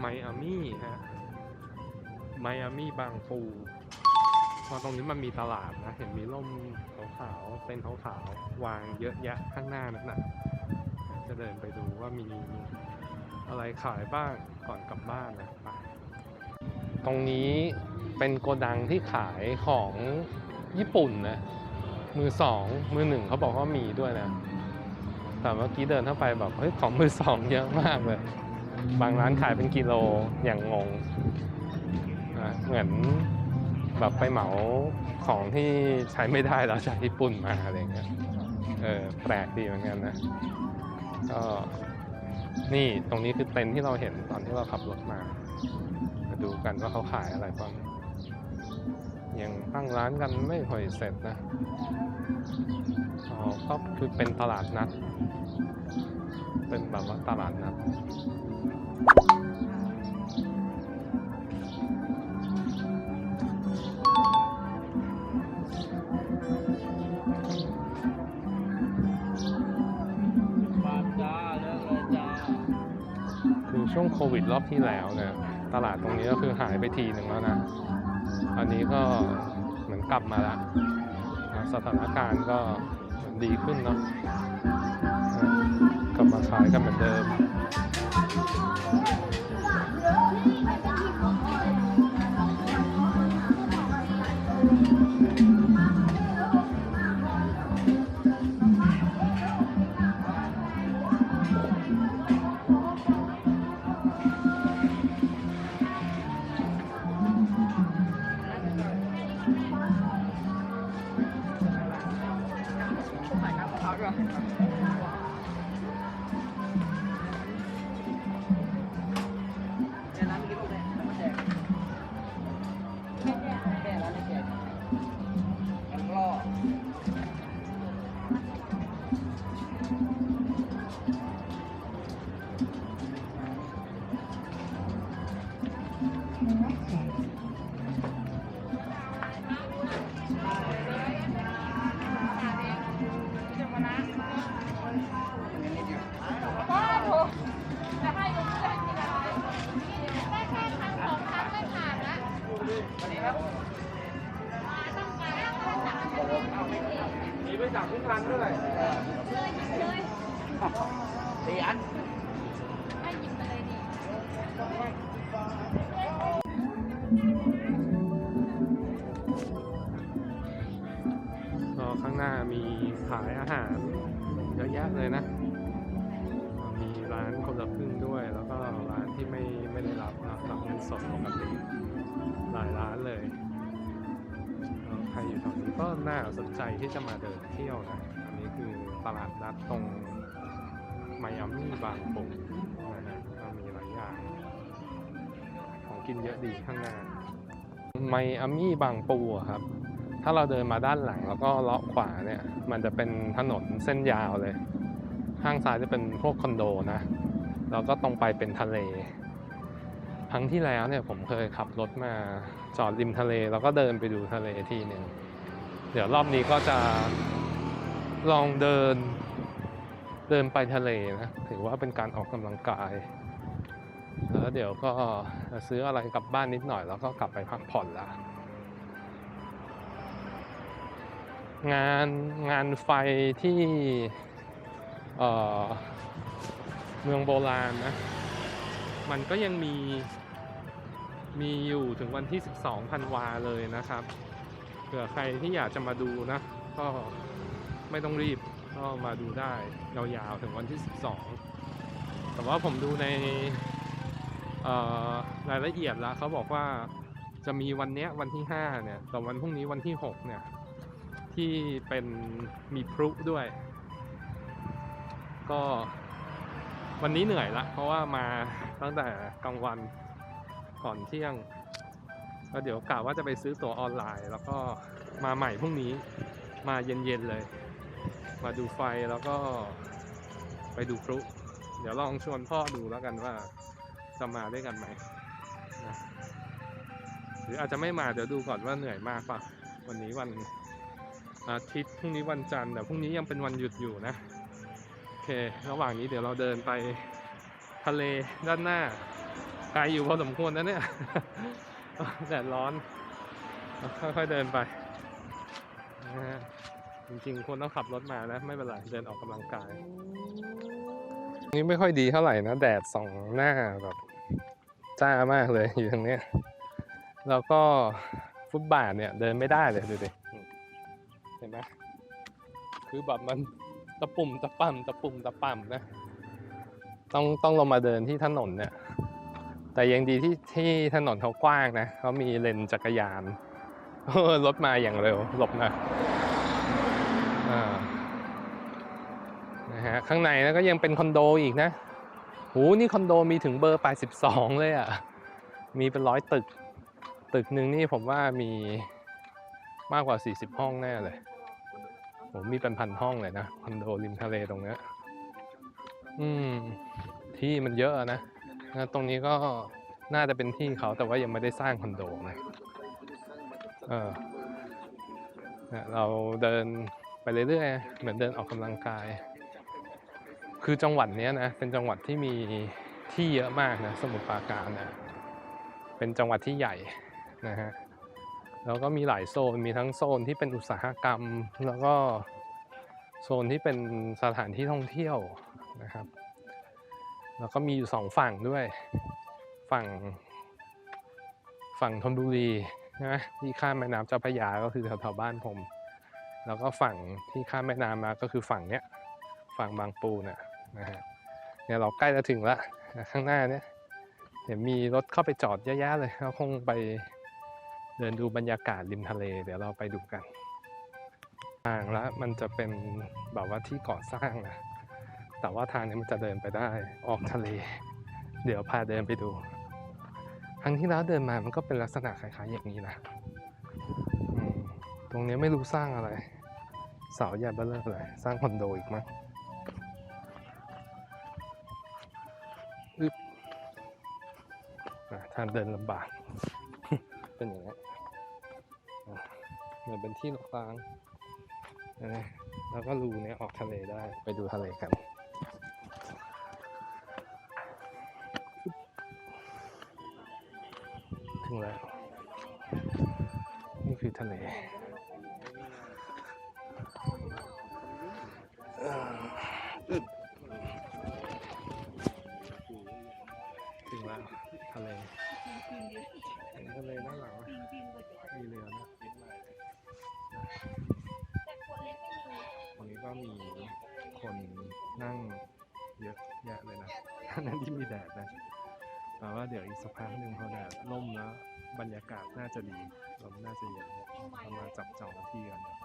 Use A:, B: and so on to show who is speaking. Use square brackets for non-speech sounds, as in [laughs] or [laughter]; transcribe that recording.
A: ไมอามี่ฮะไมอามี่บางปูพราะตรงนี้มันมีตลาดนะ เห็นมีร่มขาวๆเต็นท์ขาวๆวางเยอะแยะข้างหน้านั่นนะจะเดินไปดูว่ามีอะไรขายบ้างก่อนกลับบ้านนะไปตรงนี้เป็นโกดังที่ขายของญี่ปุ่นนะ มือสอง มือหนึ่งเขาบอกว่ามีด้วยนะ แต่เมื่อกี้เดินเข้าไปแบบเฮ้ยของมือสองเยอะมากเลย บางร้านขายเป็นกิโลอย่างงง เหมือนแบบไปเหมาของที่ใช้ไม่ได้แล้วจากญี่ปุ่นมาอะไรเงี้ย เออแปลกดีเหมือนกันนะ ก็นี่ตรงนี้คือเต็นท์ที่เราเห็นตอนที่เราขับรถมามาดูกันว่าเขาขายอะไรบ้างยังตั้งร้านกันไม่ค่อยเสร็จนะอ๋อก็คือเป็นตลาดนัด เป็นแบบว่าตลาดนัด คือช่วงโควิดรอบที่แล้วเนี่ยตลาดตรงนี้ก็คือหายไปทีหนึ่งแล้วนะอันนี้ก็เหมือนกลับมาละสถานการณ์ก็ดีขึ้นเนาะกลับมาขายกันเหมือนเดิม
B: Thank [laughs] you. มี
C: ไป
A: สั่งทุกร้านด้วย
C: เลย
B: สี่อัน
A: ก็ข้างหน้ามีขายอาหารเยอะแยะเลยนะ มีร้านคนละครึ่งด้วย แล้วก็ร้านที่ไม่ไม่ได้รับนะรับเงินสดปกติหลายร้านเลยใครอยู่แถวนี้ก็น่าสนใจที่จะมาเดินเที่ยวนะ อันนี้คือตลาดนัดตรงไมอามี่บางปูนะฮะมีหลายอย่างของกินเยอะดีข้างหน้า ไมอามี่บางปูครับ ถ้าเราเดินมาด้านหลังแล้วก็เลาะขวาเนี่ยมันจะเป็นถนนเส้นยาวเลยข้างซ้ายจะเป็นพวกคอนโดนะแล้วก็ตรงไปเป็นทะเล ครั้งที่แล้วเนี่ยผมเคยขับรถมาจอดริมทะเล แล้วก็เดินไปดูทะเลทีหนึ่งเดี๋ยวรอบนี้ก็จะลองเดินเดินไปทะเลนะถือว่าเป็นการออกกำลังกาย แล้วเดี๋ยวก็ซื้ออะไรกลับบ้านนิดหน่อยแล้วก็กลับไปพักผ่อนละงานงานไฟที่เมืองโบราณนะ มันก็ยังมีมีอยู่ถึงวันที่ 12ธันวาเลยนะครับ เผื่อใครที่อยากจะมาดูนะ ก็ไม่ต้องรีบก็มาดูได้ยาวๆถึงวันที่ 12 แต่ว่าผมดูใน รายละเอียดแล้วเขาบอกว่าจะมีวันเนี้ยวันที่5เนี่ยแต่วันพรุ่งนี้วันที่6เนี่ย ที่เป็นมีพลุด้วย ก็วันนี้เหนื่อยละ เพราะว่ามาตั้งแต่กลางวันก่อนเที่ยงแล้วเดี๋ยวกะว่าจะไปซื้อตั๋วออนไลน์ แล้วก็มาใหม่พรุ่งนี้มาเย็นๆเลย มาดูไฟแล้วก็ไปดูพลุเดี๋ยวลองชวนพ่อดูแล้วกันว่า จะมาด้วยกันไหมนะหรืออาจจะไม่มาเดี๋ยวดูก่อนว่าเหนื่อยมากปะวันนี้วันอาทิตย์พรุ่งนี้วันจันทร์แต่พรุ่งนี้ยังเป็นวันหยุดอยู่นะโอเค ระหว่างนี้เดี๋ยวเราเดินไปทะเลด้านหน้าไกลอยู่พอสมควรนะเนี่ยแดดร้อน ค่อยๆเดินไปจริงๆควรต้องขับรถมานะไม่เป็นไรเดินออกกำลังกาย นี่ไม่ค่อยดีเท่าไหร่นะ แดดส่องหน้าแบบ จ้ามากเลยอยู่ตรงเนี้ยแล้วก็ฟุตบาทเนี่ยเดินไม่ได้เลยดูดิเห็นไหมคือแบบมันตะปุ่มตะป่ำตะปุ่มตะป่ำนะ ต้องต้องลงมาเดินที่ถนนเนี่ย แต่ยังดีที่ที่ถนนเขากว้างนะเขามีเลนจักรยานรถมาอย่างเร็วหลบมาอ่านะฮะข้างในแล้วก็ยังเป็นคอนโดอีกนะ หนี่คอนโดมีถึงเบอร์82เลยอะ มีเป็นร้อยตึก ตึกหนึ่งนี่ผมว่ามีมากกว่า 40 ห้องแน่เลยผมมีเป็นพันห้องเลยนะคอนโดริมทะเลตรงเนี้ยอืม ที่มันเยอะนะนะ ตรงนี้ก็น่าจะเป็นที่เขาแต่ว่ายังไม่ได้สร้างคอนโดนะเออเราเดินไปเรื่อยๆ เหมือนเดินออกกำลังกาย คือจังหวัดนี้นะเป็นจังหวัดที่มีที่เยอะมากนะสมุทรปราการนะเป็นจังหวัดที่ใหญ่นะฮะแล้วก็มีหลายโซนมีทั้งโซนที่เป็นอุตสาหกรรม แล้วก็โซนที่เป็นสถานที่ท่องเที่ยวนะครับ แล้วก็มีอยู่สองฝั่งด้วยฝั่งฝั่งธนบุรีใช่ไหมที่ข้ามแม่น้ำเจ้าพระยาก็คือแถวๆบ้านผม แล้วก็ฝั่งที่ข้ามแม่น้ำมาก็คือฝั่งเนี้ยฝั่งบางปูเนี่ยนะฮะ เนี่ยเราใกล้จะถึงละข้างหน้าเนี่ยเห็นมีรถเข้าไปจอดเยอะแยะเลยเราคงไปเดินดูบรรยากาศริมทะเล เดี๋ยวเราไปดูกันทางละมันจะเป็นแบบว่าที่ก่อสร้างนะแต่ว่าทางนี้มันจะเดินไปได้ออกทะเล เดี๋ยวพาเดินไปดู ครั้งที่แล้วเดินมามันก็เป็นลักษณะคล้ายๆอย่างนี้นะตรงนี้ไม่รู้สร้างอะไรเสาใหญ่เบ้อร่อเลยสร้างคอนโดอีกมั้ง ทางเดินลำบาก เป็นอย่างนี้เหมือนเป็นที่กลางนะแล้วก็รูเนี้ยออกทะเลได้ ไปดูทะเลกันถึงแล้ว นี่คือทะเลอ่อ นั่งเยอะแยะเลยนะนั่นที่มีแดดนะแต่ว่าเดี๋ยวอีกสักพักหนึ่งพอแดดล่มแล้ว บรรยากาศน่าจะดีลมน่าจะเย็นเรามาจับจองที่กันนะ